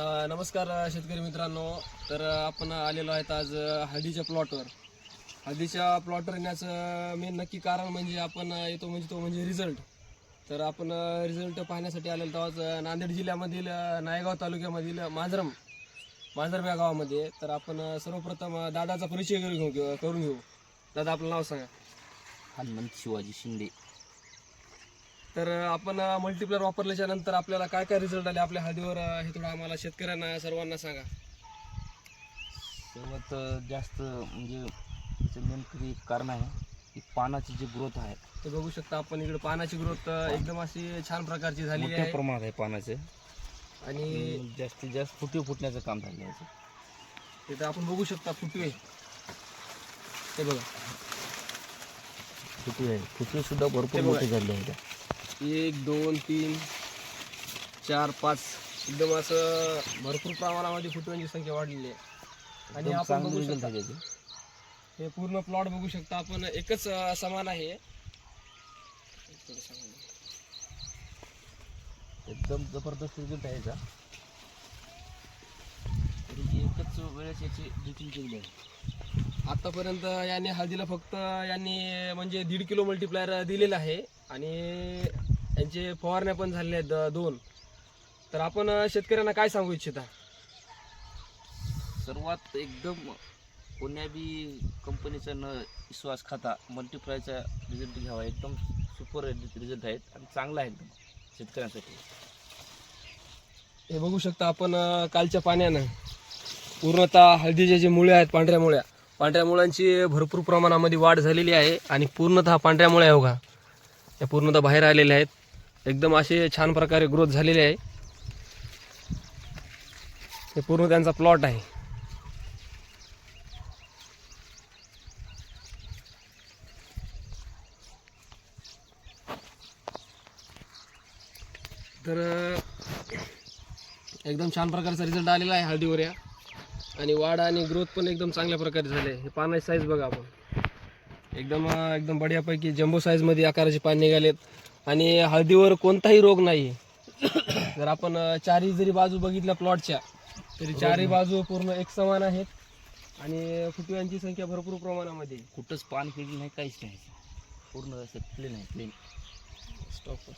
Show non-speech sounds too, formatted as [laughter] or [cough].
नमस्कार शेतकरी मित्रांनो. तर आपण आलेलो आहेत आज हळदीच्या प्लॉटवर हळदीच्या प्लॉटवर येण्याचं मेन नक्की कारण म्हणजे आपण येतो म्हणजे तो म्हणजे रिझल्ट तर आपण रिझल्ट पाहण्यासाठी आलेलो तेव्हाच नांदेड जिल्ह्यामधील नायगाव तालुक्यामधील माजरम मांजरम मांजरम या गावामध्ये. तर आपण सर्वप्रथम दादाचा परिचय करून घेऊ करून घेऊ. दादा आपलं नाव सांगा. हनुमंत शिवाजी शिंदे. तर आपण मल्टीप्लेअर वापरल्याच्या नंतर आपल्याला काय काय रिझल्ट आले आपल्या हळदीवर हे थोडं आम्हाला शेतकऱ्यांना सर्वांना सांगा. सर्वात जास्त म्हणजे त्याचं नेमकं एक कारण आहे की पानाची जी ग्रोथ आहे. ते बघू शकता आपण इकडे पानाची ग्रोथ एकदम अशी छान प्रकारची मोठ्या आहे. प्रमाणात आहे पानाचे. आणि जास्तीत जास्त फुटे फुटण्याचं काम झालं आहे. याचं. तिथं आपण बघू शकता फुटवे. ते बघा. फुटे आहे फुटे सुद्धा भरपूर. मोठे झाले आहेत. एक दोन तीन चार पाच. एकदम असं भरपूर प्रमाणामध्ये फुटव्यांची संख्या वाढलेली आहे. आणि आपण बघू शकता. हे पूर्ण प्लॉट बघू शकता आपण. एकच समान आहे. एकदम जबरदस्त रिझल्ट आहे याचा. तरी एकच वेळेस याची ड्रिचिंग केली आहे. आतापर्यंत यांनी हळदीला फक्त यांनी म्हणजे दीड किलो मल्टीप्लायर दिलेलं आहे. आणि यांचे फवारण्या पण झालेल्या आहेत दोन. तर आपण शेतकऱ्यांना काय सांगू इच्छिता? सर्वात एकदम कोण्या बी कंपनीचा न विश्वास खाता मल्टीप्लायचा रिझल्ट घ्यावा. एकदम सुपर रिझल्ट आहेत आणि चांगला आहे एकदम शेतकऱ्यांसाठी. हे बघू शकता आपण कालच्या पाण्यानं पूर्णतः हळदीचे जे मुळे आहेत पांढऱ्या मुळ्या पांढऱ्या मुळांची भरपूर प्रमाणामध्ये वाढ झालेली आहे आणि पूर्णतः पांढऱ्या मुळ्या हो का या पूर्णतः बाहेर आलेल्या आहेत. एकदम असे छान प्रकारे ग्रोथ झालेले आहे. हे पूर्ण त्यांचा प्लॉट आहे. तर एकदम छान प्रकारचा रिझल्ट आलेला आहे हळदीवर या. आणि वाढ आणि ग्रोथ पण एकदम चांगल्या प्रकारे झाले. हे पानाची साईज बघा आपण. एकदम एकदम बढियापैकी जम्बो साईजमध्ये आकाराचे पान निघालेत. आणि हळदीवर कोणताही रोग नाही. [coughs] जर आपण चारही जरी बाजू बघितल्या प्लॉटच्या तरी चारही बाजू पूर्ण एक समान आहेत. आणि फुटव्यांची संख्या भरपूर प्रमाणामध्ये. कुठंच पान किडी नाही काहीच नाही. पूर्ण असं प्लेन आहे प्लेन स्टॉप